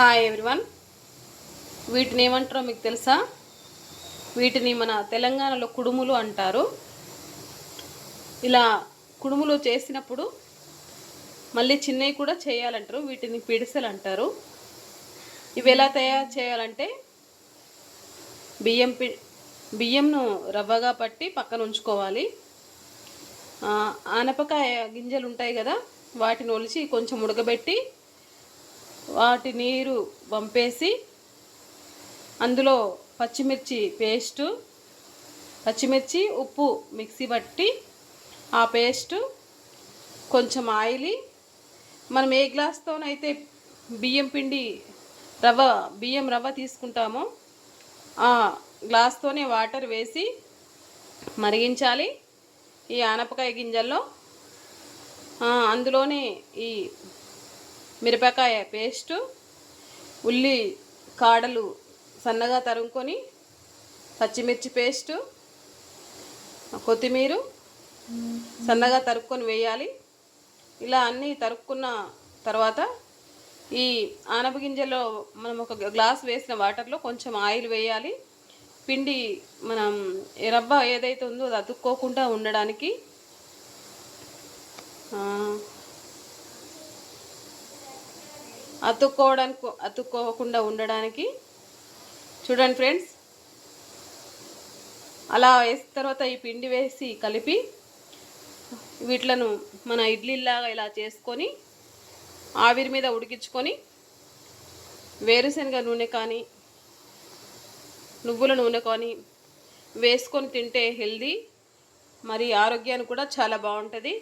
Hi everyone వీటిని ఏమంటారో మీకు తెలుసా? వీటిని మన తెలంగాణలో కుడుములు అంటారు. ఇలా కుడుములు చేసినప్పుడు మళ్ళీ చిన్నవి కూడా చేయాలంటారు. వీటిని పిడిసెలు అంటారు. ఇవి ఎలా తయారు చేయాలంటే బియ్యం పి బియ్యంను రవ్వగా పట్టి పక్కన ఉంచుకోవాలి. ఆనపకాయ గింజలు ఉంటాయి కదా వాటిని ఒలిచి కొంచెం ఉడకబెట్టి వాటి నీరు వంపేసి అందులో పచ్చిమిర్చి పేస్టు పచ్చిమిర్చి ఉప్పు మిక్సీ పట్టి ఆ పేస్టు కొంచెం ఆయిల్ మనం ఏ గ్లాస్తోనైతే బియ్యం పిండి రవ్వ బియ్యం రవ్వ తీసుకుంటామో ఆ గ్లాస్తోనే వాటర్ వేసి మరిగించాలి. ఈ ఆనపకాయ గింజల్లో అందులోనే ఈ మిరపకాయ పేస్టు ఉల్లి కాడలు సన్నగా తరుముకొని పచ్చిమిర్చి పేస్టు కొత్తిమీర సన్నగా తరుక్కొని వేయాలి. ఇలా అన్నీ తరుక్కున్న తర్వాత ఈ ఆనప గింజలో మనం ఒక గ్లాస్ వేసిన వాటర్లో కొంచెం ఆయిల్ వేయాలి. పిండి మనం రవ్వ ఏదైతే ఉందో అది అతుక్కోకుండా ఉండడానికి ఆ, అతుక్కోవడానికి అతుక్కోకుండా ఉండడానికి. చూడండి ఫ్రెండ్స్. అలా వేసిన తర్వాత ఈ పిండి వేసి కలిపి వీటిలను మన ఇడ్లీలాగా ఇలా చేసుకొని ఆవిరి మీద ఉడికించుకొని వేరుశనగ నూనె కానీ నువ్వుల నూనె కానీ వేసుకొని తింటే హెల్దీ మరి ఆరోగ్యానికి కూడా చాలా బాగుంటుంది.